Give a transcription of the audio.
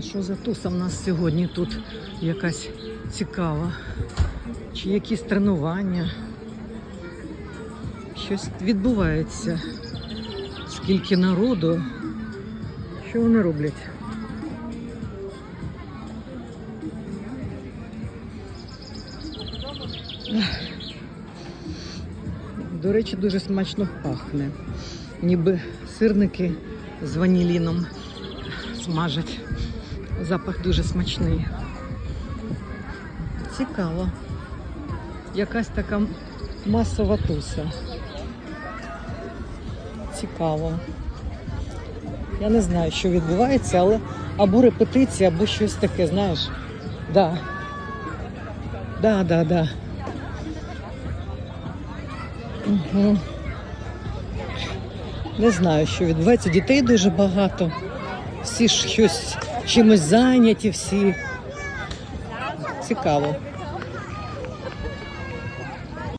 Що за туса в нас сьогодні тут якась цікава? Чи якісь тренування? Щось відбувається. Скільки народу? Що вони роблять? До речі, дуже смачно пахне. Ніби сирники з ваніліном смажать. Запах дуже смачний. Цікаво. Якась така масова туса. Цікаво. Я не знаю, що відбувається, але або репетиція, або щось таке, знаєш. Да. Да, да, да. Угу. Не знаю, що відбувається. Дітей дуже багато. Всі щось чимось зайняті, всі. Цікаво.